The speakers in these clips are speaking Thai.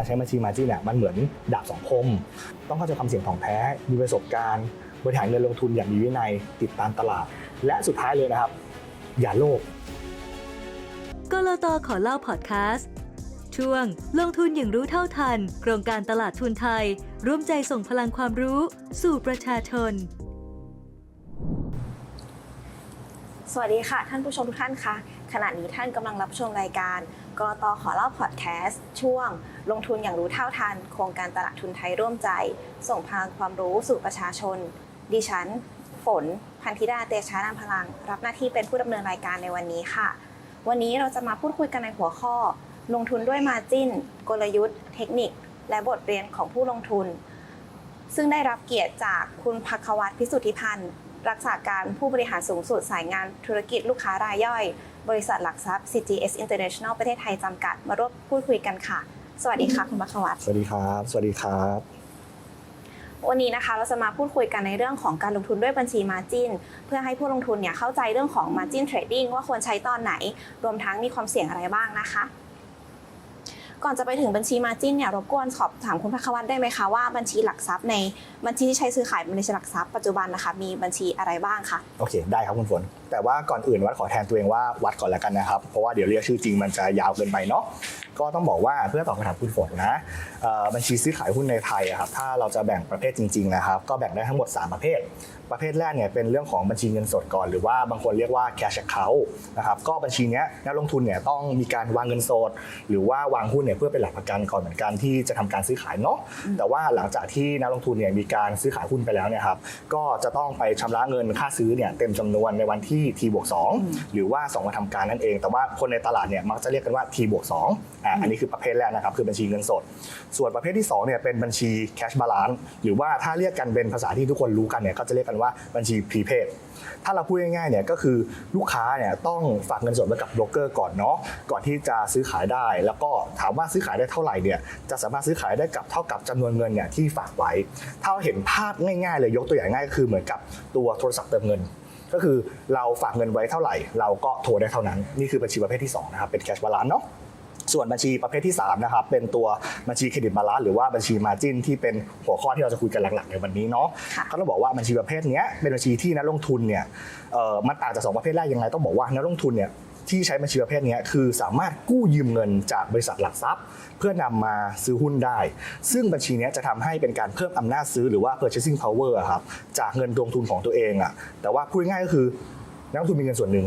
การใช้บัญชีมาจิ้นเนี่ยมันเหมือนดาบสองคม ต้องเข้าใจความเสี่ยงของแท้ มีประสบการณ์ บริหารเงินลงทุนอย่างมีวินัย ติดตามตลาด และสุดท้ายเลยนะครับ อย่าโลภกลตขอเล่าพอดแคสต์ช่วง ลงทุนอย่างรู้เท่าทัน โครงการตลาดทุนไทย ร่วมใจส่งพลังความรู้ สู่ประชาชน สวัสดีค่ะ ท่านผู้ชมทุกท่านคะ ขณะนี้ท่านกำลังรับชมรายการกรตขอเล่าพอดแคสต์ช่วง ลงทุนอย่างรู้เท่าทัน โครงการตลาดทุนไทยร่วมใจ ส่งพลังความรู้สู่ประชาชน ดิฉัน ฝน พันธิดาเตชะนามพลัง รับหน้าที่เป็นผู้ดำเนินรายการในวันนี้ค่ะ วันนี้เราจะมาพูดคุยกันในหัวข้อ ลงทุนด้วยมาจิ้น กลยุทธ์ เทคนิค และบทเรียนของผู้ลงทุน ซึ่งได้รับเกียรติจากคุณพักวัตรพิสุทธิพันธ์รักษาการผู้บริหารสูงสุดสายงานธุรกิจลูกค้ารายย่อย บริษัทหลักทรัพย์ CGS International ประเทศไทยจำกัด มาร่วมพูดคุยกันค่ะ สวัสดีค่ะคุณพักวัตรสวัสดีครับ สวัสดีครับ วันนี้นะคะเราจะมาพูดคุยกันในเรื่องของการลงทุนด้วยบัญชี Margin เพื่อให้ผู้ลงทุนเนี่ยเข้าใจเรื่องของ Margin Trading ว่าควรใช้ตอนไหน รวมทั้งมีความเสี่ยงอะไรบ้างนะคะ ก่อนจะไปถึงบัญชี Margin เนี่ยรบกวนสอบถามคุณพักวัตได้ไหมคะว่าบัญชีหลักทรัพย์ในบัญชีที่ใช้ซื้อขายบัญชีหลักทรัพย์ปัจจุบันนะคะมีบัญชีอะไรบ้างคะโอเค ได้ครับคุณฝน แต่ว่าก่อนอื่นวัดขอแทนตัวเองว่าวัดก่อนแล้วกันนะครับเพราะว่าเดี๋ยวเรียกชื่อจริงมันจะยาวเกินไปเนาะก็ต้องบอกว่าเพื่อตอบคำถามคุณฝนนะบัญชีซื้อขายหุ้นในไทยอะครับถ้าเราจะแบ่งประเภทจริงๆนะครับก็แบ่งได้ทั้งหมด 3 ประเภท ประเภทแรกเนี่ยเป็นเรื่องของบัญชีเงินสดก่อน หรือว่าบางคนเรียกว่า cash account นะครับก็บัญชีเนี้นักลงทุนเนี่ยต้องมีการวางเงินสด หรือว่าวางหุ้นเนี่ยเพื่อเป็นหลักประกันก่อนเหมือนกันที่จะทำการซื้อขายเนาะแต่ว่าหลังจากที่นักลงทุนเนี่ยมีการซื้อขายหุ้นไปแล้วเนี่ยครับก็จะต้องไปชำระเงินค่าซื้อเนี่ยเต็มจำนวนในวันที่ T บวก2หรือว่า 2 วันทำการนั่นเอง แต่ว่าคนในตลาดเนี่ยมักจะเรียกกันว่า T บวก2อ่าอันนี้คือประเภทแรกนะครับคือบัญชีเงินสด ส่วนประเภทที่2เนี่ยเป็นบัญชี cash balance หรือว่าถ้าเรียกกันเป็นภาษาที่ทุกคนรู้กันเนี่ยก็จะเรียกกันว่าบัญชี prepaid ถ้าเราพูดง่ายๆเนี่ยก็คือลูกค้าเนี่ยต้องฝากเงินสดไว้กับโบรกเกอร์ก่อนเนาะก่อนที่จะซื้อขายได้ แล้วก็ถามว่าซื้อขายได้เท่าไหร่เนี่ยจะสามารถซื้อขายได้กับเท่ากับจำนวนเงินเนี่ยที่ฝากไว้ ถ้าเราเห็นภาพง่ายๆเลยยกตัวอย่างง่ายก็คือเหมือนกับตัวโทรศัพท์เติมเงินก็คือเราฝากเงินไว้เท่าไหร่ เราก็โทรได้เท่านั้น นี่คือบัญชีประเภทที่สองนะครับเป็น cash balance เนาะ ส่วนบัญชีประเภทที่3นะครับเป็นตัวบัญชีเครดิตบาลานซ์หรือว่าบัญชีมาจินที่เป็นหัวข้อที่เราจะคุยกันหลักๆในวันนี้เนาะค่ะเขาต้องบอกว่าบัญชีประเภทเนี้ยเป็นบัญชีที่นักลงทุนเนี่ยเอ่อมันต่างจากสองประเภทแรกยังไงต้องบอกว่านักลงทุนเนี่ยที่ใช้บัญชีประเภทเนี้ยคือสามารถกู้ยืมเงินจากบริษัทหลักทรัพย์ เพื่อนำมาซื้อหุ้นได้ ซึ่งบัญชีเนี้ยจะทำให้เป็นการเพิ่มอำนาจซื้อหรือว่า purchasing power อะครับจากเงินลงทุนของตัวเองอะแต่ว่าพูดง่ายๆก็คือนักลงทุนมีเงินส่วนหนึ่ง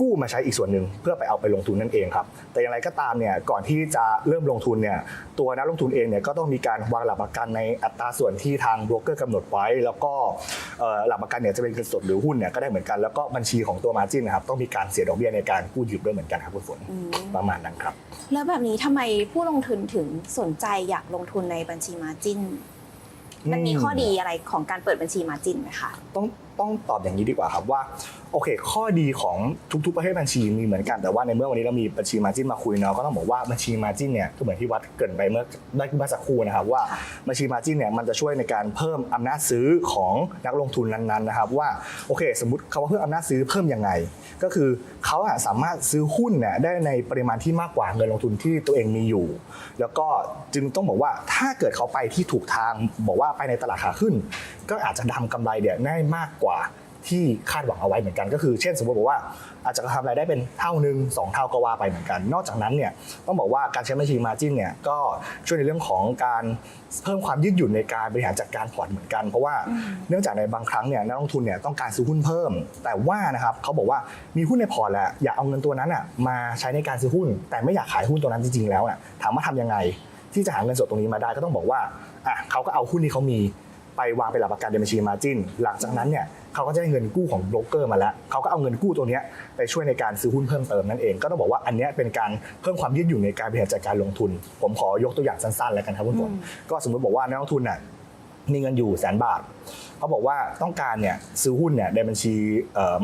กู้มาใช้อีกส่วนหนึ่งเพื่อไปเอาไปลงทุนนั่นเองครับ แต่อย่างไรก็ตามเนี่ยก่อนที่จะเริ่มลงทุนเนี่ยตัวนักลงทุนเองเนี่ยก็ต้องมีการวางหลักประกันในอัตราส่วนที่ทางโบรกเกอร์กำหนดไว้ แล้วก็เอ่อหลักประกันเนี่ยจะเป็นเงินสดหรือหุ้นเนี่ยก็ได้เหมือนกันแล้วก็บัญชีของตัวมาจินนะครับต้องมีการเสียดอกเบี้ยในการกู้ยืมด้วยเหมือนกันครับคุณฝนอืมประมาณนั้นครับ แล้วแบบนี้ทำไมผู้ลงทุนถึงสนใจอยากลงทุนในบัญชี Margin มันมีข้อดีอะไรของการเปิดบัญชี Margin ไหมคะต้องต้องตอบอย่างนี้ดีกว่าครับว่าโอเค ข้อดีของทุกๆประเภทบัญชีมีเหมือนกันแต่ว่าในเมื่อวันนี้เรามีบัญชีมาจินมาคุยเนาะก็ต้องบอกว่าบัญชีมาจินเนี่ยก็เหมือนที่วัดเกรินไปเมื่อเมื่อสักครู่นะครับว่าค่ะบัญชีมาจินเนี่ยมันจะช่วยในการเพิ่มอำนาจซื้อของนักลงทุนนั้นๆนะครับว่าโอเค สมมติเขาว่าเพิ่มอำนาจซื้อเพิ่มยังไง ก็คือเขาอะสามารถซื้อหุ้นเนี่ยได้ในปริมาณที่มากกว่าเงินลงทุนที่ตัวเองมีอยู่ แล้วก็จึงต้องบอกว่าถ้าเกิดเขาไปที่ถูกทางบอกว่าไปในตลาดขาขึ้น ก็อาจจะทำกำไรเนี่ยได้มากกว่า ที่คาดหวังเอาไว้เหมือนกัน ก็คือเช่นสมมติบอกว่าอาจจะทำรายได้เป็นเท่าหนึ่งสองเท่าก็ว่าไปเหมือนกัน นอกจากนั้นเนี่ยต้องบอกว่าการใช้บัญชีมาจิ้นเนี่ยก็ช่วยในเรื่องของการเพิ่มความยืดหยุ่นในการบริหารจัดการพอร์ตเหมือนกัน เพราะว่าเนื่องจากในบางครั้งเนี่ยนักลงทุนเนี่ยต้องการซื้อหุ้นเพิ่ม แต่ว่านะครับเขาบอกว่ามีหุ้นในพอร์ตแหละอยากเอาเงินตัวนั้นอะมาใช้ในการซื้อหุ้น แต่ไม่อยากขายหุ้นตัวนั้นจริงๆแล้วอะถามว่าทำยังไงที่จะหาเงินสดตรงนี้มาได้ก็ต้องบอกว่าอะเขาก็เอาหุ้นที่เขามีไปวางเป็นหลักประกันในบัญชีมาจินหลังจากนั้นเนี่ย เขาก็จะได้เงินกู้ของโบรกเกอร์มาแล้วเขาก็เอาเงินกู้ตัวเนี้ยไปช่วยในการซื้อหุ้นเพิ่มเติมนั่นเอง ก็ต้องบอกว่าอันเนี้ยเป็นการเพิ่มความยืดหยุ่นในการบริหารจัดการลงทุน ผมขอยกตัวอย่างสั้นๆแล้วกันครับคุณผมอืมก็สมมติบอกว่านักลงทุนน่ะมีเงินอยู่แสนบาทเขาบอกว่าต้องการเนี่ยซื้อหุ้นเนี่ยในบัญชี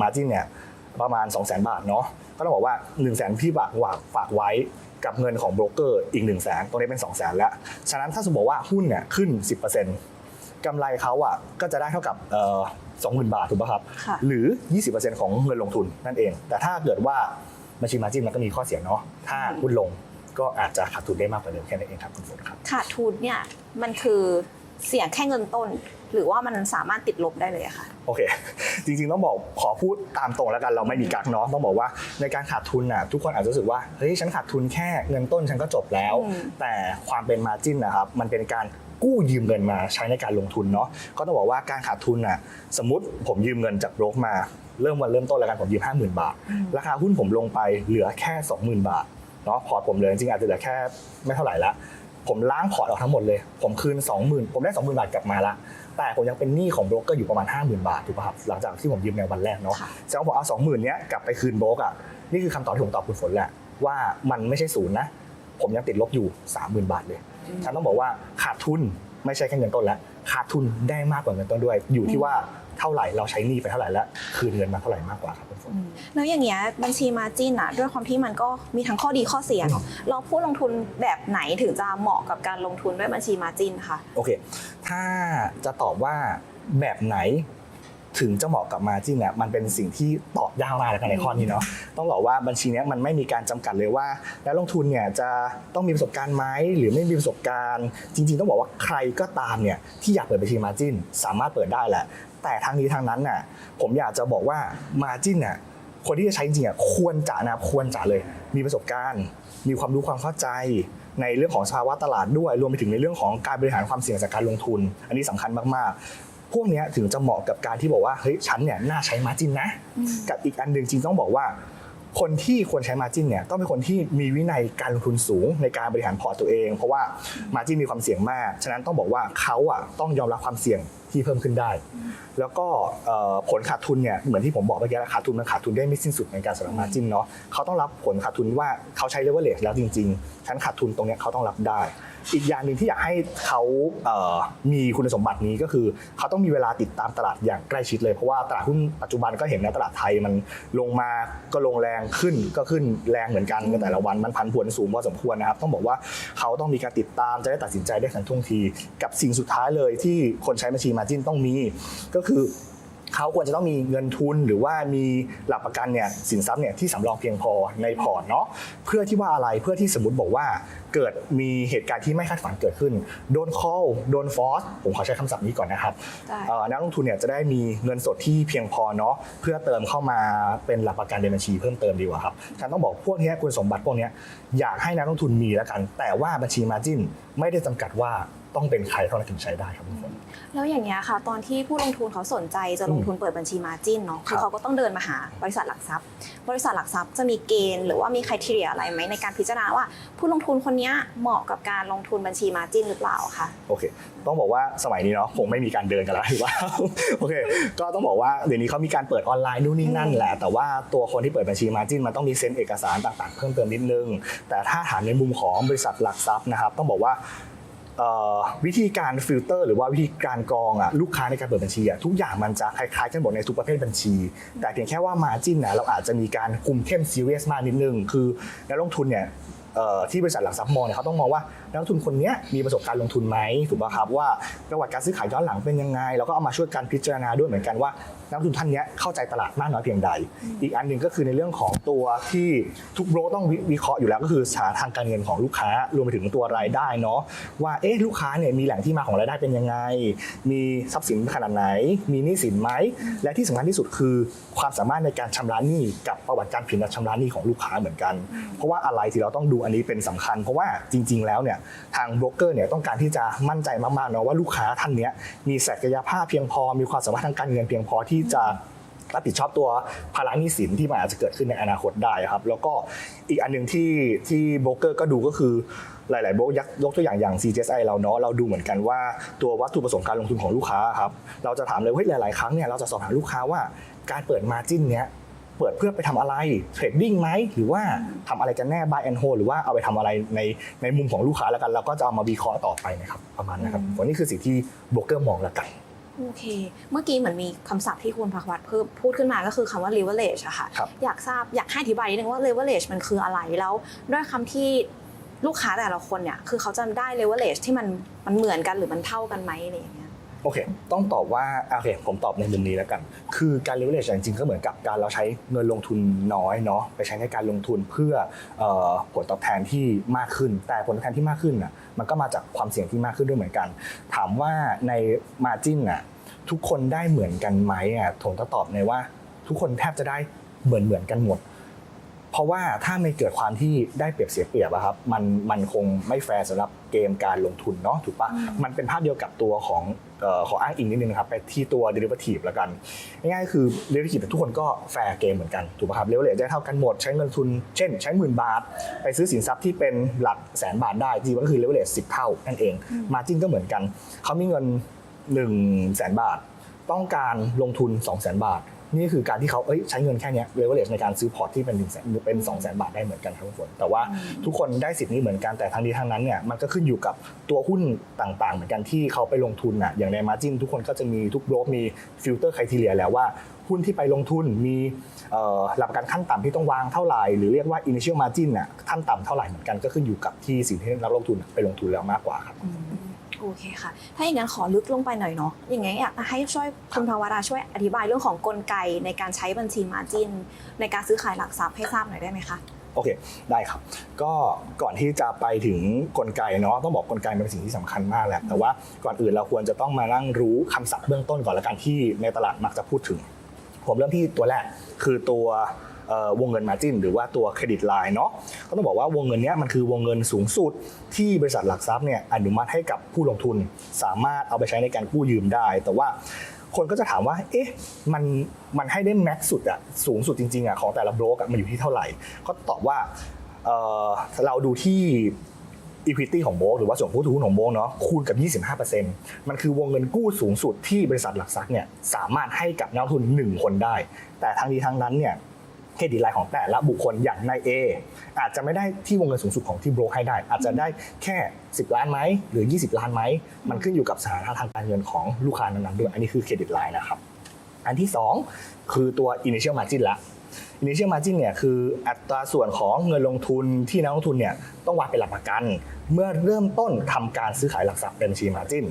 มาจินเนี่ยประมาณ 2 0 0 0 0 0 บาทเนาะก็ต้องบอกว่า 1 0 0 0 0แสนที่ฝากฝากฝากไว้กับเงินของโบรกเกอร์อีก1 0 0 0 0แสนตรงนี้เป็น 2 0 0 0 0 0แล้ว ฉะนั้นถ้าสมมติว่าหุ้นเนี่ยขึ้น 10%กำไรเขาอะก็จะได้เท่ากับสองหมื่นบาทถูกป่ะครับ ค่ะ หรือ 20%ของเงินลงทุนนั่นเอง แต่ถ้าเกิดว่าบัญชีมาจินมันก็มีข้อเสียเนาะถ้าหุ้นลงก็อาจจะขาดทุนได้มากกว่าเดิมแค่นั้นเองครับคุณฝนครับ ขาดทุนเนี่ยมันคือเสี่ยงแค่เงินต้น หรือว่ามันสามารถติดลบได้เลยอะค่ะ โอเค จริงๆต้องบอกขอพูดตามตรงแล้วกันเราไม่มีกักเนาะต้องบอกว่าในการขาดทุนน่ะทุกคนอาจจะรู้สึกว่าเฮ้ยฉันขาดทุนแค่เงินต้นฉันก็จบแล้ว อืม แต่ความเป็นมาจินนะครับมันเป็นการ กู้ยืมเงินมาใช้ในการลงทุนเนาะก็ต้องบอกว่าการขาดทุนน่ะสมมติผมยืมเงินจากโบรกมา เริ่มวันเริ่มต้นแล้วกันผมยืม50,000บาท ราคาหุ้นผมลงไปเหลือแค่20,000บาทเนาะพอร์ตผมเหลยจริงๆอาจจะเหลือแค่ไม่เท่าไหร่ละผมล้างพอร์ตออกทั้งหมดเลย ผมคืน 20,000 ผมได้ 20,000 บาทกลับมาละ แต่ผมยังเป็นหนี้ของโบรกเกอร์อยู่ประมาณ 50,000 บาทถูกป่ะครับ หลังจากที่ผมยืมในวันแรกเนาะค่ะแสดงว่าผมเอา 20,000 เนี้ยกลับไปคืนโบรกอะ นี่คือคำตอบที่ผมตอบคุณฝนแหละ ว่ามันไม่ใช่ศูนย์นะ ผมยังติดลบอยู่ 30,000 บาทเลย ฉันต้องบอกว่าขาดทุนไม่ใช่แค่เงินต้นแล้วขาดทุนได้มากกว่าเงินต้นด้วย อยู่ที่ว่าเท่าไหร่เราใช้หนี้ไปเท่าไหร่แล้วคืนเงินมาเท่าไหร่มากกว่าครับคุณฝนแล้วอย่างเงี้ยบัญชีมาจินอะด้วยความที่มันก็มีทั้งข้อดีข้อเสียเนาะเราผู้ลงทุนแบบไหนถึงจะเหมาะกับการลงทุนด้วยบัญชีมาจินค่ะโอเค ถ้าจะตอบว่าแบบไหน ถึงจะเหมาะกับมาจิ้นเนี่ยมันเป็นสิ่งที่ตอบยากมากแล้วกันในข้อนี้เนาะต้องบอกว่าบัญชีเนี้ยมันไม่มีการจำกัดเลยว่านักลงทุนเนี่ยจะต้องมีประสบการณ์ไหมหรือไม่มีประสบการณ์ จริง ๆ ต้องบอกว่าใครก็ตามเนี่ยที่อยากเปิดบัญชีมาจิ้นสามารถเปิดได้แหละ แต่ทางนี้ทางนั้นน่ะผมอยากจะบอกว่ามาจิ้นน่ะคนที่จะใช้จริงๆอะควรจะนะควรจะเลย มีประสบการณ์ มีความรู้ความเข้าใจในเรื่องของสภาวะตลาดด้วย รวมไปถึงในเรื่องของการบริหารความเสี่ยงจากการลงทุน อันนี้สำคัญมากๆ พวกเนี้ยถึงจะเหมาะกับการที่บอกว่าเฮ้ยฉันเนี่ยน่าใช้มาจินนะ กับอีกอันหนึ่งจริงต้องบอกว่า คนที่ควรใช้มาจินเนี่ยต้องเป็นคนที่มีวินัยการลงทุนสูงในการบริหารพอร์ตตัวเอง เพราะว่ามาจินมีความเสี่ยงมาก ฉะนั้นต้องบอกว่าเขาอะต้องยอมรับความเสี่ยง ที่เพิ่มขึ้นได้ แล้วก็เอ่อผลขาดทุนเนี่ยเหมือนที่ผมบอกเมื่อกี้แหละขาดทุนมันขาดทุนได้ไม่สิ้นสุดในการสำหรับมาจินเนาะเขาต้องรับผลขาดทุนว่าเขาใช้เลเวลเลสแล้วจริงๆฉันขาดทุนตรงเนี้ยเขาต้องรับได้ อีกอย่างหนึ่งที่อยากให้เขาเอ่อมีคุณสมบัตินี้ก็คือ เขาต้องมีเวลาติดตามตลาดอย่างใกล้ชิดเลยเพราะว่าตลาดหุ้นปัจจุบันก็เห็นนะตลาดไทยมันลงมาก็ลงแรงขึ้นก็ขึ้นแรงเหมือนกันในแต่ละวันมันพันผวนสูงพอสมควรนะครับต้องบอกว่าเขาต้องมีการติดตามจะได้ตัดสินใจได้ทันท่วงที กับสิ่งสุดท้ายเลยที่คนใช้บัญชีมาจินต้องมีก็คือเขาควรจะต้องมีเงินทุนหรือว่ามีหลักประกันเนี่ยสินทรัพย์เนี่ยที่สำรองเพียงพอในพอร์ตเนาะเพื่อที่ว่าอะไรเพื่อที่สมมติบอกว่าเกิดมีเหตุการณ์ที่ไม่คาดฝันเกิดขึ้น โดน call โดน force ผมขอใช้คำศัพท์นี้ก่อนนะครับได้เอ่อนักลงทุนเนี่ยจะได้มีเงินสดที่เพียงพอเนาะเพื่อเติมเข้ามาเป็นหลักประกันในบัญชีเพิ่มเติมดีกว่าครับฉันต้องบอกพวกเนี้ยคุณสมบัติพวกเนี้ยอยากให้นักลงทุนมีแล้วกัน แต่ว่าบัญชีมาจินไม่ได้จำกัดว่า ต้องเป็นใครเท่านั้นถึงใช้ได้ครับทุกคน แล้วอย่างเงี้ยค่ะ ตอนที่ผู้ลงทุนเขาสนใจจะลงทุนเปิดบัญชีมาจินเนาะคือครับเขาก็ต้องเดินมาหาบริษัทหลักทรัพย์ บริษัทหลักทรัพย์จะมีเกณฑ์หรือว่ามีคุณทีเรียอะไรไหมในการพิจารณาว่า ผู้ลงทุนคนเนี้ยเหมาะกับการลงทุนบัญชีมาจินหรือเปล่าคะโอเค ต้องบอกว่าสมัยนี้เนาะคงไม่มีการเดินกันแล้วหรือว่าโอเค ก็ต้องบอกว่าเดี๋ยวนี้เขามีการเปิดออนไลน์นู่นนี่นั่นแหละ แต่ว่าตัวคนที่เปิดบัญชีมาจินมันต้องมีเซ็นเอกสารต่างๆ เพิ่มเติมนิดนึง แต่ถ้าถามในมุมของบริษัทหลักทรัพย์นะครับต้องบอกว่าเอ่อ วิธีการฟิลเตอร์หรือว่าวิธีการกรองอะลูกค้าในการเปิดบัญชีอะทุกอย่างมันจะคล้ายๆกันหมดในทุกประเภทบัญชี แต่เพียงแค่ว่ามาจินนะเราอาจจะมีการคุมเข้มซีเรียสมากนิดนึง คือนักลงทุนเนี่ยที่บริษัทหลักทรัพย์มองเนี่ยเขาต้องมองว่านักลงทุนคนนี้มีประสบการณ์ลงทุนไหมถูกป่ะครับว่าประวัติการซื้อขายย้อนหลังเป็นยังไง แล้วก็เอามาช่วยกันพิจารณาด้วยเหมือนกันว่า นักลงทุนท่านเนี้ยเข้าใจตลาดมากน้อยเพียงใด อีกอันหนึ่งก็คือในเรื่องของตัวที่ทุกโบรกต้องวิวิเคราะห์อยู่แล้วก็คือสถานะทางการเงินของลูกค้ารวมไปถึงตัวรายได้เนาะว่าเอ๊ะลูกค้าเนี่ยมีแหล่งที่มาของรายได้เป็นยังไง มีทรัพย์สินขนาดไหน มีหนี้สินไหมและที่สำคัญที่สุดคือความสามารถในการชำระหนี้กับประวัติการผิดนัดชำระหนี้ของลูกค้าเหมือนกัน เพราะว่าอะไรที่เราต้องดูอันนี้เป็นสำคัญ เพราะว่าจริง ๆ แล้วเนี่ยทางโบรกเกอร์เนี่ยต้องการที่จะมั่นใจมากๆเนาะว่าลูกค้าท่านเนี้ยมีศักยภาพเพียงพอมีความสามารถทางการเงินเพียงพอที่จะรับผิดชอบตัวภาระหนี้สินที่มันอาจจะเกิดขึ้นในอนาคตได้ครับ แล้วก็อีกอันหนึ่งที่ที่โบรกเกอร์ก็ดูก็คือหลาย ๆ โบรกยักยกตัวอย่างอย่าง CGSI เราเนาะเราดูเหมือนกันว่าตัววัตถุประสงค์การลงทุนของลูกค้าครับเราจะถามเลยว่าเฮ้ยหลาย ๆ ครั้งเนี่ยเราจะสอบถามลูกค้าว่าการเปิดมาจิ้นเนี้ยเปิดเพื่อไปทำอะไรเทรดดิ้งไหมหรือว่าทำอะไรกันแน่ buy and hold หรือว่าเอาไปทำอะไรในในมุมของลูกค้าแล้วกันเราก็จะเอามาวิเคราะห์ต่อไปนะครับประมาณนะครับวันนี้คือสิ่งที่โบรกเกอร์มองแล้วกัน โอเค เมื่อกี้เหมือนมีคำศัพท์ที่คุณพักวัตรเพิ่มพูดขึ้นมาก็คือคำว่า leverage อะค่ะครับอยากทราบอยากให้อธิบายนิดนึงว่า leverage มันคืออะไรแล้วด้วยคำที่ลูกค้าแต่ละคนเนี่ยคือเขาจะได้ leverage ที่มันมันเหมือนกันหรือมันเท่ากันไหมอะไรอย่างเงี้ย โอเค ต้องตอบว่าโอเค ผมตอบในมุมนี้แล้วกัน คือการ leverage จริงๆ ก็เหมือนกับการเราใช้เงินลงทุนน้อยเนาะ ไปใช้ในการลงทุนเพื่อผลตอบแทนที่มากขึ้น แต่ผลตอบแทนที่มากขึ้นน่ะ มันก็มาจากความเสี่ยงที่มากขึ้นด้วยเหมือนกัน ถามว่าใน margin น่ะ ทุกคนได้เหมือนกันไหมอะผมก็ตอบในว่าทุกคนแทบจะได้เหมือนเหมือนกันหมด เพราะว่าถ้าไม่เกิดความที่ได้เปรียบเสียเปรียบอะครับมันมันคงไม่แฟร์สำหรับเกมการลงทุนเนาะถูกปะมันเป็นภาพเดียวกับตัวของเอ่อขออ้างอิงนิดนึงนะครับไปที่ตัว derivative แล้วกัน ง่ายๆคือ derivative ทุกคนก็แฟร์เกมเหมือนกันถูกปะครับเลเวลเลได้เท่ากันหมดใช้เงินทุน เช่น ใช้หมื่นบาท ไปซื้อสินทรัพย์ที่เป็นหลักแสนบาทได้จริงๆก็คือเลเวลเลสิบเท่านั่นเอง margin ก็เหมือนกันเขามีเงิน1นึ่งแสนบาท ต้องการลงทุน2 0 0 0 0 0 บาท นี่คือการที่เขาเอ้ยใช้เงินแค่เนี้เลเวลเลในการซื้อพอร์ตที่เป็น1นึ่งแสนเป็น2 0 0 0 0 0บาทได้เหมือนกันครับทุกคนแต่ว่าทุกคนได้สิทธิ์นี้เหมือนกันแต่ทั้งนี้ทั้งนั้นเนี่ยมันก็ขึ้นอยู่กับตัวหุ้นต่างๆ เหมือนกันที่เขาไปลงทุนอะอย่างในมาจินทุกคนก็จะมีทุกโบรกมีฟิลเตอร์คุณทีเรียแล้วว่าหุ้นที่ไปลงทุนมีหลักประกันขั้นต่ำที่ต้องวางเท่าไหร่ หรือเรียกว่า initial margin น่ะขั้นต่ำเท่าไหร่เหมือนกันก็ขึ้นอยู่กับที่สิ่งที่นักลงทุนไปลงทุนแล้วมากกว่าครับ โอเคค่ะ ถ้าอย่างนั้นขอลึกลงไปหน่อยเนาะ อย่างไงอยากให้ช่วยคุณภาวราช่วยอธิบายเรื่องของกลไกในการใช้บัญชีมาจินในการซื้อขายหลักทรัพย์ให้ทราบหน่อยได้ไหมคะโอเค ได้ครับ ก็ก่อนที่จะไปถึงกลไกเนาะ ต้องบอกกลไกเป็นสิ่งที่สำคัญมากแหละ แต่ว่าก่อนอื่นเราควรจะต้องมานั่งรู้คำศัพท์เบื้องต้นก่อนละกันที่ในตลาดมักจะพูดถึง ผมเริ่มที่ตัวแรกคือตัว วงเงินมาจินหรือว่าตัวเครดิตไลน์เนาะก็ต้องบอกว่าวงเงินนี้มันคือวงเงินสูงสุดที่บริษัทหลักทรัพย์เนี่ยอนุมัติให้กับผู้ลงทุนสามารถเอาไปใช้ในการกู้ยืมได้ แต่ว่าคนก็จะถามว่า เอ๊ะ มัน มันให้ได้แม็กซ์สุดอะสูงสุดจริงๆอะของแต่ละโบรกอะมันอยู่ที่เท่าไหร่ ก็ตอบว่าเเราดูที่ equity ของโบรกหรือว่าส่วนผู้ถือหุ้นของโบรกเนาะ คูณกับ 25%มันคือวงเงินกู้สูงสุดที่บริษัทหลักทรัพย์เนี่ยสามารถให้กับนักทุน 1 คนได้ แต่ทั้งนี้ทั้งนั้นเนี่ย รดิตไลน์ของแต่ละบุคคลอย่างนาย A อาจจะไม่ได้ที่วงเงินสูงสุดของที่โบรกให้ได้ อาจจะได้แค่ 10 ล้านไหมหรือ 20 ล้านไหมมันขึ้นอยู่กับสถานะทางการเงินของลูกค้านั้นๆด้วยอันนี้คือเครดิตไลน์นะครับอันที่ 2 คือตัว initial margin ละ initial margin เนี่ยคืออัตราส่วนของเงินลงทุนที่นักลงทุนเนี่ยต้องวางเป็นหลักประกัน เมื่อเริ่มต้นทำการซื้อขายหลักทรัพย์เป็นบัญชี margin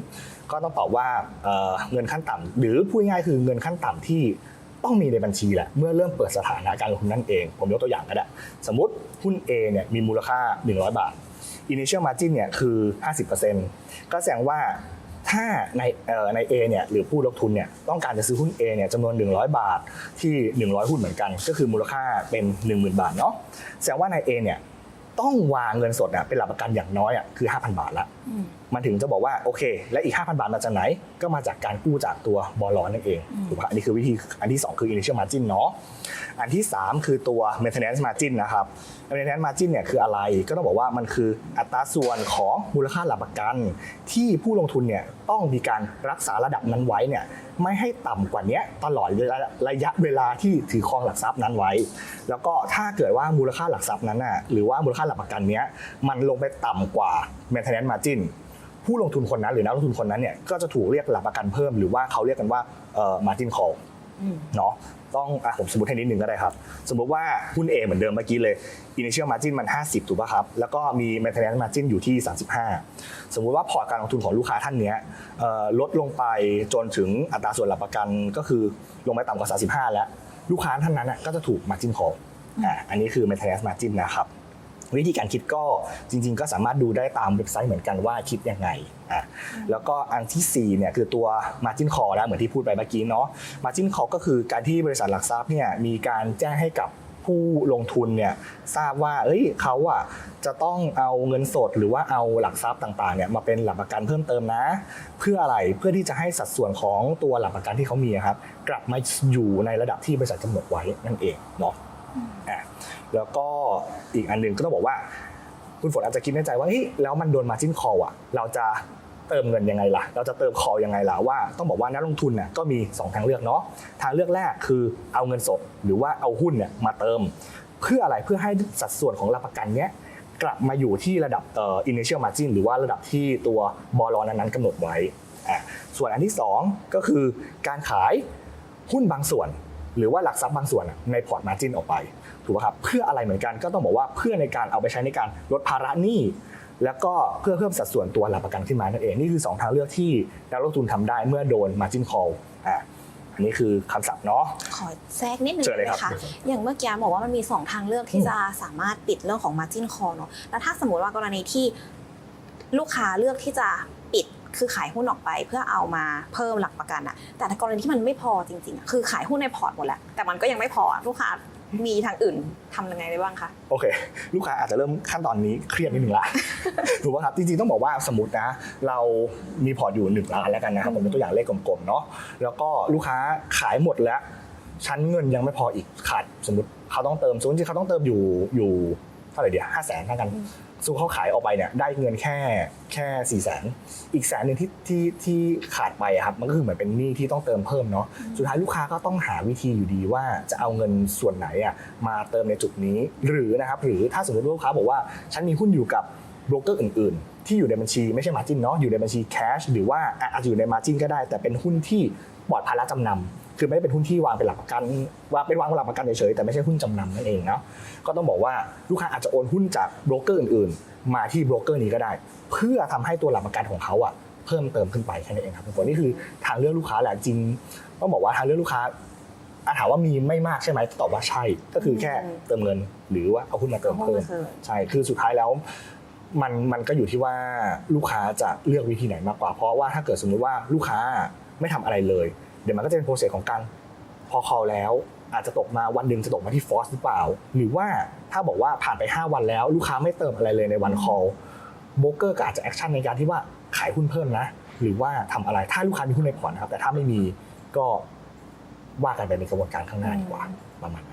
ก็ต้องตอบว่าเเงินขั้นต่ำหรือพูดง่ายคือเงินขั้นต่ำที่ ต้องมีในบัญชีแหละเมื่อเริ่มเปิดสถานะการลงทุนนั่นเอง ผมยกตัวอย่างก็ได้ สมมติหุ้น A เนี่ยมีมูลค่า 100 บาท initial margin เนี่ยคือ 50%ก็แสดงว่าถ้าในในเอใน A เนี่ยหรือผู้ลงทุนเนี่ยต้องการจะซื้อหุ้น A เนี่ยจำนวน 100 บาทที่ 100 หุ้นเหมือนกัน ก็คือมูลค่าเป็น 10,000 บาทเนาะแสดงว่าใน A เนี่ย ต้องวางเงินสดเนี่ยเป็นหลักประกันอย่างน้อยอะคือ 5,000 บาทละอืมมันถึงจะบอกว่าโอเค และอีก 5,000 บาทมาจากไหน ก็มาจากการกู้จากตัวบอลลอนนั่นเองถูกปะอันนี้คือวิธีอันที่ 2 คือ initial margin เนาะ อันที่ 3 คือตัว maintenance margin นะครับ maintenance margin เนี่ยคืออะไรก็ต้องบอกว่ามันคืออัตราส่วนของมูลค่าหลักประกัน ที่ผู้ลงทุนเนี่ยต้องมีการรักษาระดับนั้นไว้เนี่ยไม่ให้ต่ำกว่าเนี้ยตลอดระยะระยะเวลาที่ถือครองหลักทรัพย์นั้นไว้ แล้วก็ถ้าเกิดว่ามูลค่าหลักทรัพย์นั้นน่ะหรือว่ามูลค่าหลักประกันเนี้ยมันลงไปต่ำกว่า maintenance margin ผู้ลงทุนคนนั้นหรือนักลงทุนคนนั้นเนี่ยก็จะถูกเรียกหลักประกันเพิ่มหรือว่าเขาเรียกกันว่าเอ่อ margin call อืมเนาะ ต้องอะผมสมมติให้นิดนึงก็ได้ครับ สมมติว่าหุ้น A เหมือนเดิมเมื่อกี้เลย initial margin มัน 50 ถูกป่ะครับ แล้วก็มี maintenance margin อยู่ที่ 35 สมมุติว่าพอร์ตการลงทุนของลูกค้าท่านเนี้ยลดลงไปจนถึงอัตราส่วนหลักประกันก็คือลงไปต่ำกว่า 35 แล้ว ลูกค้าท่านนั้นน่ะก็จะถูก margin call อะอันนี้คือ maintenance margin นะครับ วิธีการคิดก็จริง ๆ ก็สามารถดูได้ตามเว็บไซต์เหมือนกันว่าคิดยังไงอะแล้วก็อันที่4เนี่ยคือตัว margin call แล้วเหมือนที่พูดไปเมื่อกี้เนาะ margin call ก็คือการที่บริษัทหลักทรัพย์เนี่ยมีการแจ้งให้กับผู้ลงทุนเนี่ยทราบว่าเอ้ยเขาอะจะต้องเอาเงินสดหรือว่าเอาหลักทรัพย์ต่างๆเนี่ยมาเป็นหลักประกันเพิ่มเติมนะ เพื่ออะไรเพื่อที่จะให้สัดส่วนของตัวหลักประกันที่เขามีครับกลับมาอยู่ในระดับที่บริษัทกำหนดไว้นั่นเองเนาะ แล้วก็อีกอันหนึ่งก็ต้องบอกว่า คุณฝนอาจจะคิดในใจว่าเฮ้ยแล้วมันโดนมาจิ้นคออะ เราจะเติมเงินยังไงล่ะ เราจะเติมคอยังไงล่ะว่าต้องบอกว่านักลงทุนน่ะก็มี 2 ทางเลือกเนาะทางเลือกแรกคือเอาเงินสดหรือว่าเอาหุ้นเนี่ยมาเติม เพื่ออะไรเพื่อให้สัดส่วนของหลักประกันเนี้ยกลับมาอยู่ที่ระดับเอ่อ initial margin หรือว่าระดับที่ตัวบอลอนนั้นๆกำหนดไว้อะส่วนอันที่สองก็คือการขายหุ้นบางส่วน หรือว่าหลักทรัพย์บางส่วนอะในพอร์ตมาจินออกไปถูกป่ะครับเพื่ออะไรเหมือนกันก็ต้องบอกว่าเพื่อในการเอาไปใช้ในการลดภาระหนี้แล้วก็เพื่อเพิ่มสัดส่วนตัวหลักประกันขึ้นมานั่นเองนี่คือ 2 ทางเลือกที่นักลงทุนทำได้เมื่อโดน margin call อะอันนี้คือคำศัพท์เนาะขอแทรกนิดนึงเชิญเลยได้ครับไหมคะอย่างเมื่อกี้บอกว่ามันมี 2 ทางเลือกที่จะสามารถปิดเรื่องของ margin call เนอะแล้วถ้าสมมติว่ากรณีที่ลูกค้าเลือกที่จะปิด คือขายหุ้นออกไปเพื่อเอามาเพิ่มหลักประกันอะแต่ในกรณีที่มันไม่พอจริงๆอะคือขายหุ้นในพอร์ตหมดแล้วแต่มันก็ยังไม่พออะลูกค้ามีทางอื่นทำยังไงได้บ้างคะโอเค ลูกค้าอาจจะเริ่มขั้นตอนนี้เครียดนิดนึงละถูกป่ะครับจริงๆต้องบอกว่าสมมตินะ เรามีพอร์ตอยู่หนึ่งล้านแล้วกันนะครับผมเป็นตัวอย่างเลขกลมๆเนาะแล้วก็ลูกค้าขายหมดแล้วชั้นเงินยังไม่พออีกขาดสมมติเขาต้องเติมสมมติเขาต้องเติมอยู่อยู่เท่าไหร่เดียวห้าแสนเท่ากันอืม สู้เขาขายออกไปเนี่ยได้เงินแค่แค่สี่แสนอีกแสนหนึ่งที่ที่ที่ขาดไปอะครับมันก็คือเหมือนเป็นหนี้ที่ต้องเติมเพิ่มเนาะสุดท้ายลูกค้าก็ต้องหาวิธีอยู่ดีว่าจะเอาเงินส่วนไหนอะมาเติมในจุดนี้ หรือนะครับหรือถ้าสมมติลูกค้าบอกว่าฉันมีหุ้นอยู่กับโบรกเกอร์อื่นๆ ที่อยู่ในบัญชีไม่ใช่มาจินเนาะอยู่ในบัญชีแคชหรือว่าอะอาจจะอยู่ในมาจินก็ได้ แต่เป็นหุ้นที่ปลอดภาระจำนำ คือไม่ได้เป็นหุ้นที่วางเป็นหลักประกันว่าเป็นวางเป็นหลักประกันเฉยๆแต่ไม่ใช่หุ้นจำนำนั่นเองเนาะก็ต้องบอกว่าลูกค้าอาจจะโอนหุ้นจากโบรกเกอร์อื่นๆ มาที่โบรกเกอร์นี้ก็ได้ เพื่อทำให้ตัวหลักประกันของเขาอะเพิ่มเติมขึ้นไปแค่นั้นเองครับทุกคนนี่คือทางเลือกลูกค้าแหละจริงต้องบอกว่าทางเลือกลูกค้าอาถามว่ามีไม่มากใช่ไหมตอบว่าใช่ก็คือแค่อืมเติมเงิน หรือว่าเอาหุ้นมาเติมเพิ่มเอาหุ้นมาเติมใช่คือสุดท้ายแล้วมันมันก็อยู่ที่ว่าลูกค้าจะเลือกวิธีไหนมากกว่า เพราะว่าถ้าเกิดสมมุติว่าลูกค้าไม่ทำอะไรเลย เดี๋ยวมันก็จะเป็นโปรเซสของการพอ call แล้ว อาจจะตกมาวันหนึ่งจะตกมาที่ฟอสหรือเปล่า หรือว่าถ้าบอกว่าผ่านไป 5 วันแล้ว ลูกค้าไม่เติมอะไรเลยในวัน call โบรกเกอร์ก็อาจจะแอคชั่นในการที่ว่าขายหุ้นเพิ่มนะ หรือว่าทำอะไรถ้าลูกค้ามีหุ้นในพอร์ตนะครับแต่ถ้าไม่มีก็ว่ากันไปในกระบวนการข้างหน้าดีกว่าประมาณ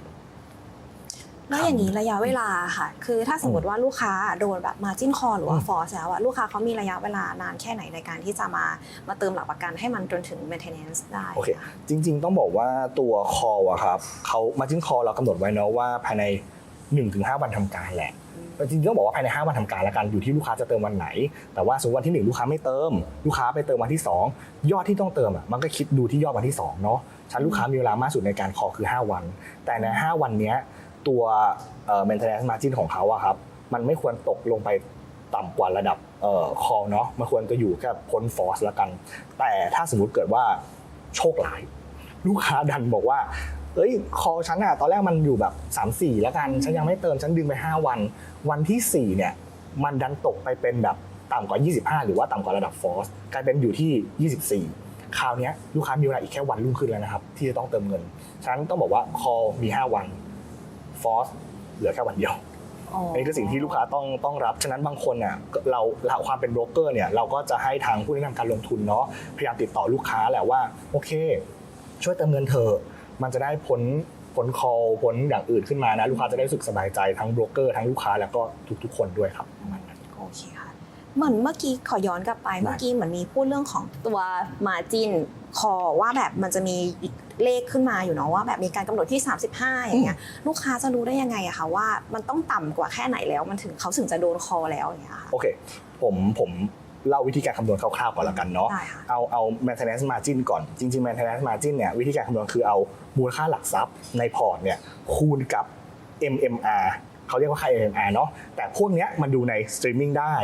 แล้วอย่างนี้ระยะเวลาค่ะ คือถ้าสมมติว่าลูกค้าโดนแบบ margin call หรือว่าอืม force แล้วอะลูกค้าเขามีระยะเวลานานแค่ไหนในการที่จะมามาเติมหลักประกันให้มันจนถึง maintenance ได้โอเคะจริง ๆ ต้องบอกว่าตัว call อะครับเขา margin call เรากำหนดไว้เนาะว่าภายใน 1-5 วันทำการแหละแต่จริงๆต้องบอกว่าภายใน 5 วันทำการแล้วกันอยู่ที่ลูกค้าจะเติมวันไหน แต่ว่าสมมติวันที่ 1 ลูกค้าไม่เติม ลูกค้าไปเติมวันที่ 2 ยอดที่ต้องเติมอะมันก็คิดดูที่ยอดวันที่2เนาะชั้นลูกค้ามีเวลามากสุดในการคอคือ 5 วัน แต่ใน 5 วันเนี้ย ตัวเอ่อ maintenance margin ของเขาอะครับ มันไม่ควรตกลงไปต่ำกว่าระดับเอ่อคอเนาะมันควรจะอยู่แค่พ้นฟอสละกัน แต่ถ้าสมมติเกิดว่าโชคร้าย ลูกค้าดันบอกว่าเอ้ยคอฉันอะตอนแรกมันอยู่แบบ3 4แล้วกันฉันยังไม่เติมฉันดึงไป 5 วัน วันที่ 4 เนี่ย มันดันตกไปเป็นแบบต่ำกว่า 25 หรือว่าต่ำกว่าระดับฟอสกลายเป็นอยู่ที่ 24 คราวนี้ลูกค้ามีเวลาอีกแค่วันรุ่งขึ้นแล้วนะครับ ที่จะต้องเติมเงิน ฉะนั้นต้องบอกว่าคอมี 5 วัน ฟอสเหลือแค่วันเดียวอันนี้คือสิ่งที่ลูกค้าต้องต้องรับ ฉะนั้นบางคนเนี่ยเราเราความเป็นโบรกเกอร์เนี่ยเราก็จะให้ทางผู้แนะนำการลงทุนเนาะพยายามติดต่อลูกค้าแหละว่าโอเค ช่วยเติมเงินเถอะมันจะได้พ้นพ้นคอพ้นอย่างอื่นขึ้นมานะ ลูกค้าจะได้รู้สึกสบายใจทั้งโบรกเกอร์ทั้งลูกค้าแล้วก็ทุกๆคนด้วยครับประมาณนั้นโอเคค่ะ เหมือนเมื่อกี้ขอย้อนกลับไปได้เมื่อกี้เหมือนมีพูดเรื่องของตัว margin call ว่าแบบมันจะมีเลขขึ้นมาอยู่เนาะว่าแบบมีการกำหนดที่ 35 อย่างเงี้ยลูกค้าจะรู้ได้ยังไงอะคะว่ามันต้องต่ำกว่าแค่ไหนแล้ว มันถึงเขาถึงจะโดน call แล้วอย่างเงี้ยค่ะโอเค ผมผมเล่าวิธีการคำนวณคร่าวๆก่อนละกันเนาะได้ค่ะเอาเอา maintenance margin ก่อนจริงๆ maintenance margin เนี่ยวิธีการคำนวณคือเอามูลค่าหลักทรัพย์ในพอร์ตเนี่ยคูณกับ MMR เขาเรียกว่าค่า MMR เนาะแต่พวกเนี้ยมันดูใน streaming ได้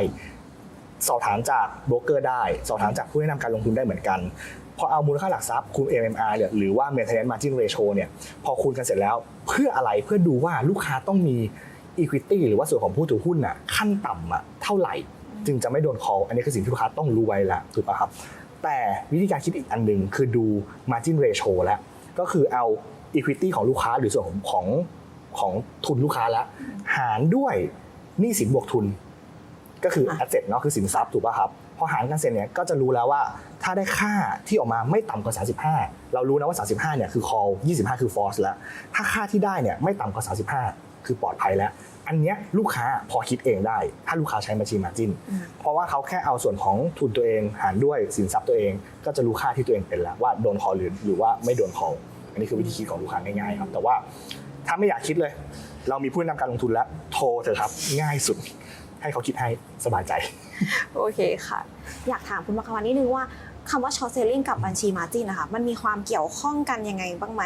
สอบถามจากโบรกเกอร์ได้ สอบถามจากผู้แนะนำการลงทุนได้เหมือนกัน พอเอามูลค่าหลักทรัพย์คูณ MMR เนี่ยหรือว่า maintenance margin ratio เนี่ยพอคูณกันเสร็จแล้วเพื่ออะไรเพื่อดูว่าลูกค้าต้องมี equity หรือว่าส่วนของผู้ถือหุ้นน่ะขั้นต่ำอะเท่าไหร่ จึงจะไม่โดน call อันนี้คือสิ่งที่ลูกค้าต้องรู้ไว้ละถูกป่ะครับ แต่วิธีการคิดอีกอันหนึ่งคือดู margin ratio แล้วก็คือเอา equity ของลูกค้าหรือส่วนของของของทุนลูกค้าแล้วหารด้วยหนี้สินบวกทุน ก็คืออะ asset เนาะคือสินทรัพย์ถูกป่ะครับ พอหารกันเสร็จเนี่ยก็จะรู้แล้วว่าถ้าได้ค่าที่ออกมาไม่ต่ำกว่า 35 เรารู้นะว่า 35เนี่ยคือ call 25 คือ force แล้ว ถ้าค่าที่ได้เนี่ยไม่ต่ำกว่า 35 คือปลอดภัยแล้ว อันเนี้ยลูกค้าพอคิดเองได้ ถ้าลูกค้าใช้บัญชี margin อืมเพราะว่าเขาแค่เอาส่วนของทุนตัวเองหารด้วยสินทรัพย์ตัวเอง ก็จะรู้ค่าที่ตัวเองเป็นแล้วว่าโดน call หรือหรือว่าไม่โดน call อันนี้คือวิธีคิดของลูกค้าง่ายๆครับ แต่ว่าถ้าไม่อยากคิดเลย เรามีผู้นำการลงทุนแล้วโทรเถอะครับ ง่ายสุด ให้เขาคิดให้สบายใจ โอเคค่ะ อยากถามคุณมาคาวันนิดนึงว่าคำว่า short selling กับบัญชี margin นะคะมันมีความเกี่ยวข้องกันยังไงบ้างไหม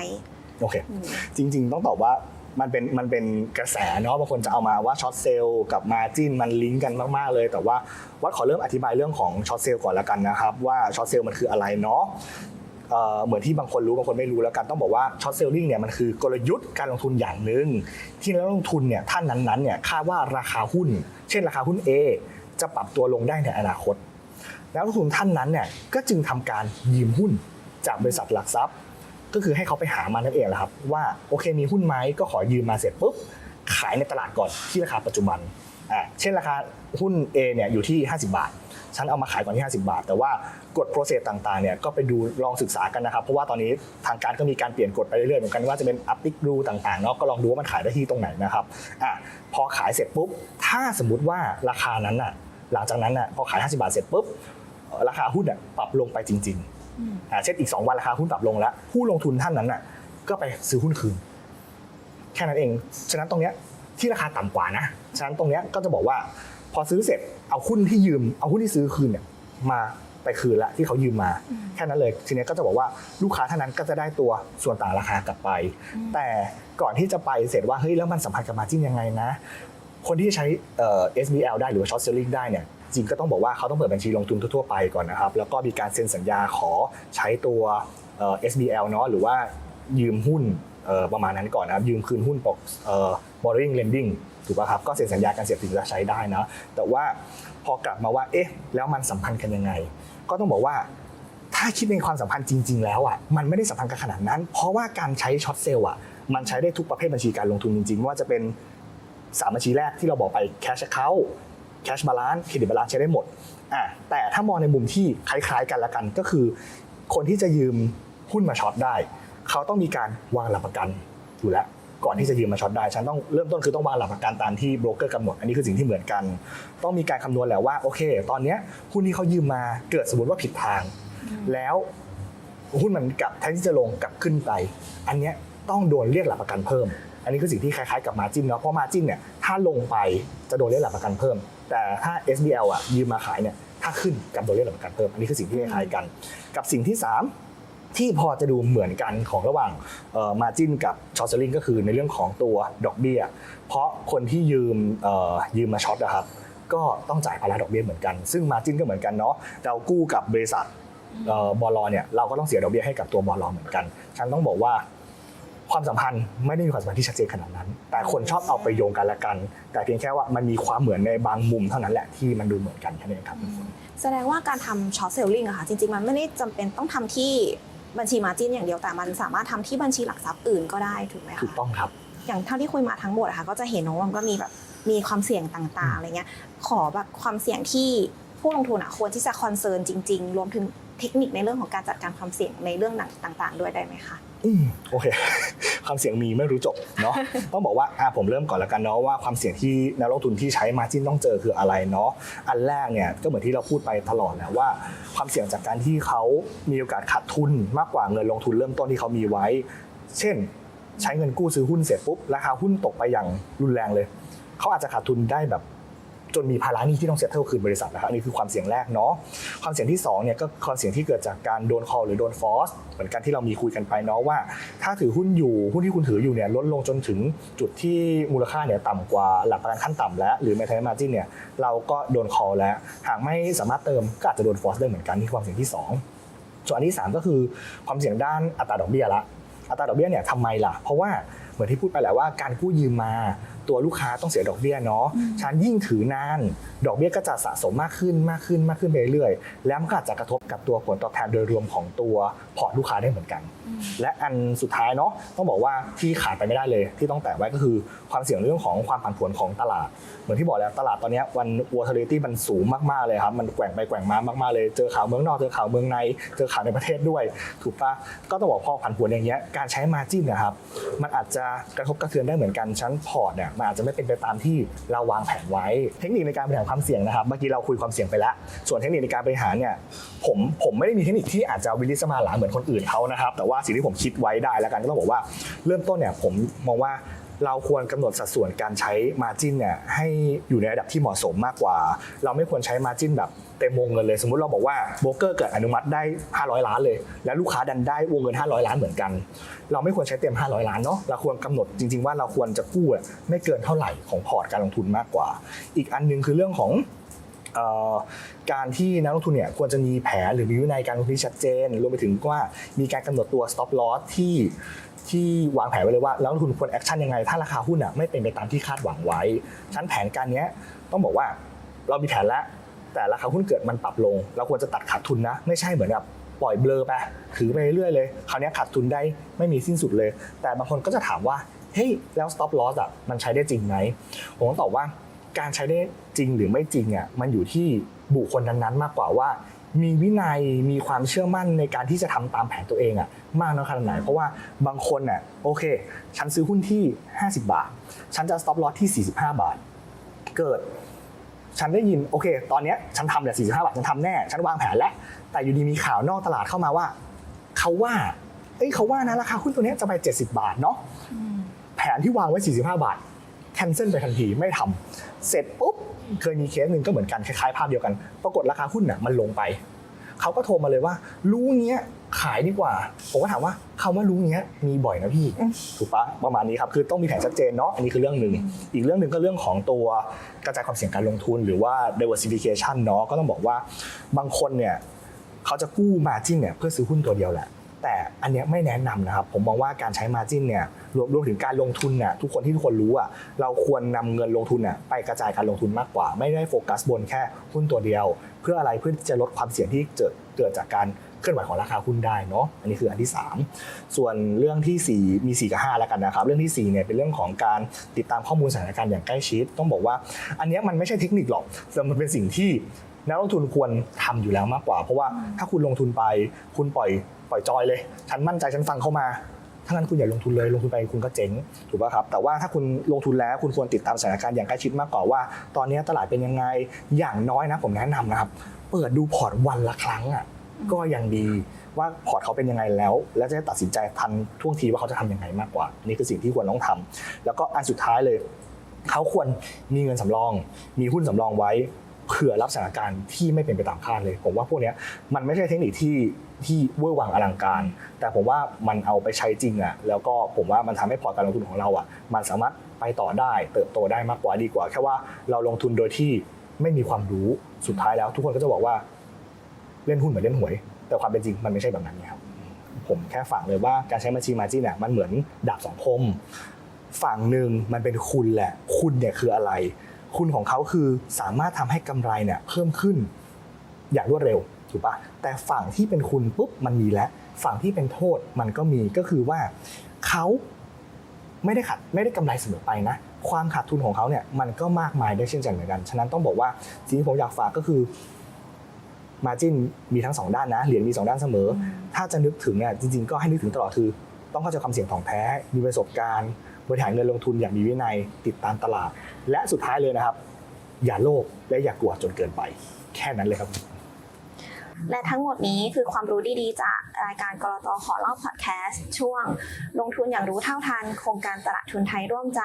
โอเคอืมจริง ๆ ต้องตอบว่ามันเป็นมันเป็นกระแสเนาะบางคนจะเอามาว่าช็อตเซลล์กับมาจินมันลิงก์กันมากๆเลย แต่ว่าวัดขอเริ่มอธิบายเรื่องของช็อตเซลล์ก่อนละกันนะครับว่าช็อตเซลล์มันคืออะไรเนาะ เหมือนที่บางคนรู้บางคนไม่รู้แล้วกันต้องบอกว่าช็อตเซลลิงเนี่ยมันคือกลยุทธ์การลงทุนอย่างหนึ่งที่นักลงทุนเนี่ยท่านนั้นๆเนี่ยคาดว่าราคาหุ้น เช่นราคาหุ้น A จะปรับตัวลงได้ในอนาคตแล้วนักลงทุนท่านนั้นเนี่ยก็จึงทำการยืมหุ้นจากบริษัทหลักทรัพย์ ก็คือให้เขาไปหามานั่นเองแหละครับ ว่าโอเคมีหุ้นไหมก็ขอยืมมาเสร็จปุ๊บขายในตลาดก่อนที่ราคาปัจจุบันอ่าเช่นราคาหุ้น A เนี่ยอยู่ที่ 50 บาท ฉันเอามาขายก่อนที่50 บาท แต่ว่ากฎโปรเซสต่างๆเนี่ยก็ไปดูลองศึกษากันนะครับ เพราะว่าตอนนี้ทางการก็มีการเปลี่ยนกฎไปเรื่อยๆเหมือนกันว่าจะเป็นอัพ i ิกรูต่างๆเนาะก็ลองดูว่ามันขายได้ที่ตรงไหนนะครับอะพอขายเสร็จปุ๊บถ้าสมมติว่าราคานั้นน่ะหลังจากนั้นน่ะพอขาย50บาทเสร็จปุ๊บราคาหุ้นน่ะปรับลงไปจริงๆอ่าเช่นอีก 2 วันราคาหุ้นปรับลงแล้วผู้ลงทุนท่านนั้นน่ะก็ไปซื้อหุ้นคืน แค่นั้นเอง ฉะนั้นตรงเนี้ยที่ราคาต่ำกว่านะ ฉะนั้นตรงเนี้ยก็จะบอกว่า พอซื้อเสร็จเอาหุ้นที่ยืม เอาหุ้นที่ซื้อคืนเนี่ยมาไปคืนละที่เขายืมมา แค่นั้นเลย ทีเนี้ยก็จะบอกว่าลูกค้าท่านนั้นก็จะได้ตัวส่วนต่างราคากลับไป แต่ก่อนที่จะไปเสร็จว่าเฮ้ยแล้วมันสัมพันธ์กับมาจิ้นยังไงนะ คนที่ใช้เอ่อ SBL ได้หรือว่า short selling ได้เนี่ยจริงก็ต้องบอกว่าเขาต้องเปิดบัญชีลงทุนทั่วๆไปก่อนนะครับ แล้วก็มีการเซ็นสัญญาขอใช้ตัวเอ่อ SBL เนาะหรือว่ายืมหุ้นเอ่อประมาณนั้นก่อนนะครับยืมคืนหุ้นปกเอ่อ borrowing lending ถูกป่ะครับก็เซ็นสัญญากันเสร็จถึงจะใช้ได้นะแต่ว่าพอกลับมาว่าเอ๊ะแล้วมันสัมพันธ์กันยังไง ก็ต้องบอกว่าถ้าคิดในความสัมพันธ์จริง ๆ แล้วอะมันไม่ได้สัมพันธ์กันขนาดนั้น เพราะว่าการใช้ช็อตเซลล์อะมันใช้ได้ทุกประเภทบัญชีการลงทุนจริงๆว่าจะเป็นสามบัญชีแรกที่เราบอกไป cash account cash balance credit balance ใช้ได้หมดอะแต่ถ้ามองในมุมที่คล้าย ๆ กันละกันก็คือ คนที่จะยืมหุ้นมาช็อตได้ เขาต้องมีการวางหลักประกันอยู่แล้ว ก่อนที่จะยืมมาช็อตได้ ฉันต้องเริ่มต้นคือต้องวางหลักประกันตามที่โบรกเกอร์กำหนด อันนี้คือสิ่งที่เหมือนกัน ต้องมีการคำนวณและว่าโอเค ตอนนี้หุ้นที่เขายืมมาเกิดสมมติว่าผิดทาง แล้วหุ้นมันกลับแทนที่จะลงกลับขึ้นไป อันนี้ต้องโดนเรียกหลักประกันเพิ่ม อันนี้คือสิ่งที่คล้ายๆกับมาจินเนาะเพราะมาจินเนี่ยถ้าลงไปจะโดนเรียกหลักประกันเพิ่ม แต่ถ้า SBL อะยืมมาขายเนี่ยถ้าขึ้นกับโดนเรียกหลักประกันเพิ่ม อันนี้คือสิ่งที่คล้ายๆกัน กับสิ่งที่ 3 ที่พอจะดูเหมือนกันของระหว่างมาจินกับช็อตเซลลิงก็คือในเรื่องของตัวดอกเบี้ย เพราะคนที่ยืมยืมมาช็อตนะครับก็ต้องจ่ายภาระดอกเบี้ยเหมือนกัน ซึ่งมาจินก็เหมือนกันเนาะเรากู้กับบริษัทเอ่อบลเนี่ยเราก็ต้องเสียดอกเบี้ยให้กับตัวบลเหมือนกัน ฉันต้องบอกว่าความสัมพันธ์ไม่ได้มีความสัมพันธ์ที่ชัดเจนขนาดนั้น แต่คนชอบเอาไปโยงกันละกัน แต่เพียงแค่ว่ามันมีความเหมือนในบางมุมเท่านั้นแหละที่มันดูเหมือนกันแค่นั้นครับ แสดงว่าการทำช็อตเซลลิงอะค่ะจริงๆ มันไม่ได้จำเป็นต้องทำที่ บัญชีมาจิ้นอย่างเดียวแต่มันสามารถทำที่บัญชีหลักทรัพย์อื่นก็ได้ถูกไหมถูคะกต้องครับอย่างเท่าที่คุยมาทั้งหมดอะค่ะก็จะเห็นว่ามันก็มีแบบมีความเสี่ยงต่างๆอะไรเงี้ยขอแบบความเสี่ยงที่ผู้ลงทุนอะควรที่จะคอนเซิร์นจริง ๆ รวมถึงเทคนิคในเรื่องของการจัดการความเสี่ยงในเรื่องต่าง ๆ ด้วยได้ไหมคะอืมโอเค ความเสี่ยงมีไม่รู้จบเนาะต้องบอกว่าอะผมเริ่มก่อนแล้วกันเนาะว่าความเสี่ยงที่นักลงทุนที่ใช้มาจิ้นต้องเจอคืออะไรเนาะอันแรกเนี่ยก็เหมือนที่เราพูดไปตลอดแหละว่า ความเสี่ยงจากการที่เขามีโอกาสขาดทุนมากกว่าเงินลงทุนเริ่มต้นที่เขามีไว้ เช่น ใช้เงินกู้ซื้อหุ้นเสร็จปุ๊บราคาหุ้นตกไปอย่างรุนแรงเลย เขาอาจจะขาดทุนได้แบบ จนมีภาระหนี้ที่ต้องเซ็ตเทิลคืนบริษัทนะครับอันนี้คือความเสี่ยงแรกเนาะความเสี่ยงที่สองเนี่ยก็ความเสี่ยงที่เกิดจากการโดนคอหรือโดนฟอสเหมือนกันที่เรามีคุยกันไปเนาะว่า ถ้าถือหุ้นอยู่หุ้นที่คุณถืออยู่เนี่ยลดลงจนถึงจุดที่มูลค่าเนี่ยต่ำกว่าหลักประกันขั้นต่ำแล้ว หรือแมทเทอร์มาจินเนี่ยเราก็โดนคอแล้ว หากไม่สามารถเติมก็อาจจะโดนฟอสได้เหมือนกันที่ความเสี่ยงที่สองส่วนอันที่ 3 ก็คือความเสี่ยงด้านอัตราดอกเบี้ยละอัตราดอกเบี้ยเนี่ยทำไมล่ะ เพราะว่าเหมือนที่พูดไปแหละว่าการกู้ยืมมา ตัวลูกค้าต้องเสียดอกเบี้ยเนาะฉะนันยิ่งถือนาน ดอกเบี้ยก็จะสะสมมากขึ้นมากขึ้นมากขึ้นไปเรื่อยๆ แล้วมันก็อาจจะกระทบกับตัวผลตอบแทนโดยรวมของตัวพอร์ตลูกค้าได้เหมือนกัน และอันสุดท้ายเนาะต้องบอกว่าที่ขาดไปไม่ได้เลย ที่ต้องแตะไว้ก็คือความเสี่ยงเรื่องของความผันผวนของตลาด เหมือนที่บอกแล้วตลาดตอนเนี้ยวัน volatility มันสูงมากๆเลยครับมันแกว่งไปแกว่งมามากๆเลยเจอข่าวเมืองนอกเจอข่าวเมืองในเจอข่าวในประเทศด้วย ถูกปะก็ต้องบอกพอผันผวนอย่างเงี้ยการใช้มาจิ้นนะครับมันอาจจะกระทบกระเทือนได้เหมือนกันชั้นพอร์ตเนี่ยมันอาจจะไม่เป็นไปตามที่เราวางแผนไว้ เทคนิคในการบริหารความเสี่ยงนะครับ เมื่อกี้เราคุยความเสี่ยงไปแล้ว ส่วนเทคนิคในการบริหารเนี่ยผมผมไม่ได้มีเทคนิคที่อาจจะวิลิสมาหลาเหมือนคนอื่นเขานะครับ แต่ว่าสิ่งที่ผมคิดไว้ได้แล้วกันก็ต้องบอกว่าเริ่มต้นเนี่ยผมมองว่าเราควรกำหนดสัดส่วนการใช้มาจินเนี่ยให้อยู่ในระดับที่เหมาะสมมากกว่า เราไม่ควรใช้มาจินแบบ เต็มวงเงินเลย สมมุติเราบอกว่าโบรกเกอร์เกิดอนุมัติได้ 500 ล้านเลย แล้วลูกค้าดันได้วงเงิน 500 ล้านเหมือนกัน เราไม่ควรใช้เต็ม 500 ล้านเนาะเราควรกำหนดจริง ๆ ว่าเราควรจะกู้ไม่เกินเท่าไหร่ของพอร์ตการลงทุนมากกว่า อีกอันหนึงคือเรื่องของการที่นักลงทุนเนี่ยควรจะมีแผนหรือมีวินัยการลงทุนที่ชัดเจน รวมไปถึงว่ามีการกำหนดตัว stop loss ที่ที่วางแผนไว้เลยว่านักลงทุนควรแอคชั่นยังไง ถ้าราคาหุ้นอะไม่เป็นไปตามที่คาดหวังไว้ฉะนันแผนการนี้ต้องบอกว่าเรามีแผนแล้ว แต่ราคาหุ้นเกิดมันปรับลง เราควรจะตัดขาดทุนนะ ไม่ใช่เหมือนกับปล่อยเบลอไปถือไปเรื่อยๆเลยคราวนี้ขาดทุนได้ไม่มีสิ้นสุดเลย แต่บางคนก็จะถามว่าเฮ้ยแล้ว stop loss อะมันใช้ได้จริงไหมผมตองตอบว่าการใช้ได้จริงหรือไม่จริงอะมันอยู่ที่บุคคลนั้นๆมากกว่าว่า มีวินัยมีความเชื่อมั่นในการที่จะทำตามแผนตัวเองอะมากน้อยขนาดไหน เพราะว่าบางคนอะโอเค ฉันซื้อหุ้นที่ 50 บาท ฉันจะ stop loss ที่ 45 บาท เกิด ฉันได้ยินโอเค ตอนนี้ฉันทำเนี่ย45บาทฉันทำแน่ ฉันวางแผนแล้ว แต่อยู่ดีมีข่าวนอกตลาดเข้ามาว่าเขาว่า เอ้ยเขาว่านะราคาหุ้นตัวนี้จะไป 70 บาทเนาะแผนที่วางไว้ 45 บาทแคนเซิลไปทันทีไม่ทำเสร็จปุ๊บเคยมีเคสหนึ่งก็เหมือนกันคล้ายๆภาพเดียวกัน ปรากฏราคาหุ้นน่ะมันลงไป เขาก็โทรมาเลยว่า รู้เงี้ยขายดีกว่า ผมก็ถามว่าคำว่ารู้เงี้ยมีบ่อยนะพี่อืมถูกปะประมาณนี้ครับคือต้องมีแผนชัดเจนเนาะอันนี้คือเรื่องหนึ่งอีกเรื่องหนึ่งก็เรื่องของตัวกระจายความเสี่ยงการลงทุนหรือว่า diversification เนาะก็ต้องบอกว่าบางคนเนี่ยเขาจะกู้มาจิ้นเนี่ยเพื่อซื้อหุ้นตัวเดียวแหละแต่อันเนี้ยไม่แนะนำนะครับผมมองว่าการใช้มาจิ้นเนี่ย รวมรวมถึงการลงทุนเนี่ยทุกคนที่ทุกคนรู้อะเราควรนำเงินลงทุนเนี่ยไปกระจายการลงทุนมากกว่า ไม่ได้โฟกัสบนแค่หุ้นตัวเดียว เพื่ออะไรเพื่อจะลดความเสี่ยงที่เกิดเกิดจากการเคลื่อนไหวของราคาหุ้นได้เนาะอันนี้คืออันที่ 3 ส่วนเรื่องทีสี่4 มี 4 กับ 5 แล้วกันนะครับ เรื่องที่ 4 เนี่ยเป็นเรื่องของการติดตามข้อมูลสถานการณ์อย่างใกล้ชิด ต้องบอกว่า อันนี้มันไม่ใช่เทคนิคหรอกแต่มันเป็นสิ่งที่นักลงทุนควรทำอยู่แล้วมากกว่า เพราะว่าถ้าคุณลงทุนไปคุณปล่อยปล่อยจอยเลย ฉันมั่นใจฉันฟังเข้ามา ถ้างั้นคุณอย่าลงทุนเลยลงทุนไปคุณก็เจ๊งถูกป่ะครับแต่ว่าถ้าคุณลงทุนแล้วคุณควรติดตามสถานการณ์อย่างใกล้ชิดมากกว่าว่า ตอนนี้ตลาดเป็นยังไงอย่างน้อยนะผมแนะนำนะครับเปิดดูพอร์ตวันละครั้งอะก็ยังดีว่าพอร์ตเขาเป็นยังไงแล้ว แล้วจะตัดสินใจทันท่วงทีว่าเขาจะทำยังไงมากกว่า นี่คือสิ่งที่ควรต้องทำแล้วก็อันสุดท้ายเลย เขาควรมีเงินสำรอง มีหุ้นสำรองไว้เผื่อรับสถานการณ์ที่ไม่เป็นไปตามคาดเลย ผมว่าพวกนี้มันไม่ใช่เทคนิคที่ ที่เวอร์วังอลังการ แต่ผมว่ามันเอาไปใช้จริงอะแล้วก็ผมว่ามันทำให้พอร์ตการลงทุนของเราอะมันสามารถไปต่อได้เติบโตได้มากกว่าดีกว่า แค่ว่าเราลงทุนโดยที่ไม่มีความรู้สุดท้ายแล้ว ทุกคนก็จะบอกว่าเล่นหุ้นเหมือนเล่นหวย แต่ความเป็นจริงมันไม่ใช่แบบนั้นครับผมแค่ฝากเลยว่าการใช้บัญชีมาจิเนี่ยมันเหมือนดาบสองคมฝั่งหนึ่งมันเป็นคุณแหละ คุณเนี่ยคืออะไร คุณของเขาคือสามารถทำให้กำไรเนี่ยเพิ่มขึ้นอย่างรวดเร็ว ถูกปะแต่ฝั่งที่เป็นคุณปุ๊บมันมีแล้ว ฝั่งที่เป็นโทษมันก็มีก็คือว่าเขาไม่ได้ขัดไม่ได้กำไรเสมอไปนะ ความขาดทุนของเขาเนี่ยมันก็มากมายได้เช่นกันเหมือนกันฉะนั้นต้องบอกว่าสิ่งที่ผมอยากฝากก็คือมาจินมีทั้งสองด้านนะเหรียญมีสองด้านเสมอ ถ้าจะนึกถึงเนี่ยจริงๆ ก็ให้นึกถึงตลอดคือต้องเข้าใจความเสี่ยงของแท้ มีประสบการณ์บริหารเงินลงทุนอย่างมีวินัยติดตามตลาด และสุดท้ายเลยนะครับ อย่าโลภและอย่ากลัวจนเกินไป แค่นั้นเลยครับ และทั้งหมดนี้คือความรู้ดีๆ จากรายการกรตขอเล่าพอดแคสต์ช่วง ลงทุนอย่างรู้เท่าทัน โครงการตลาดทุนไทยร่วมใจ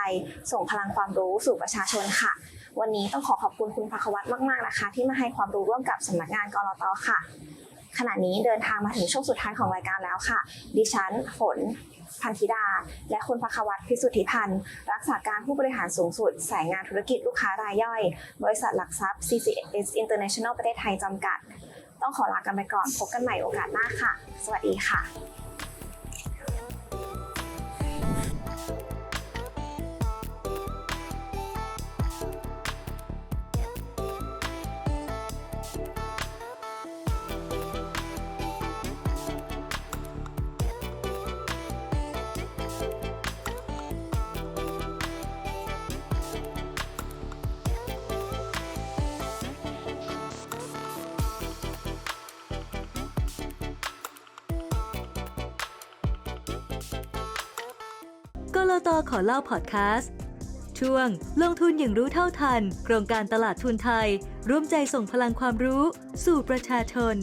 ส่งพลังความรู้สู่ประชาชนค่ะ วันนี้ต้องขอขอบคุณคุณภควัตมากๆนะคะ ที่มาให้ความรู้ร่วมกับสำนักงานกรตค่ะ ขณะนี้เดินทางมาถึงช่วงสุดท้ายของรายการแล้วค่ะ ดิฉันฝนพันธิดา และคุณภควัตพิสุทธิพันธ์ รักษาการผู้บริหารสูงสุด สายงานธุรกิจลูกค้ารายย่อย บริษัทหลักทรัพย์ CCS International ประเทศไทยจำกัด ต้องขอลากันไปก่อนพบกันใหม่โอกาสหน้าค่ะ สวัสดีค่ะ อเล่าพอดแคสต์ช่วงลงทุนอย่างรู้เท่าทัน โครงการตลาดทุนไทย ร่วมใจส่งพลังความรู้ สู่ประชาชน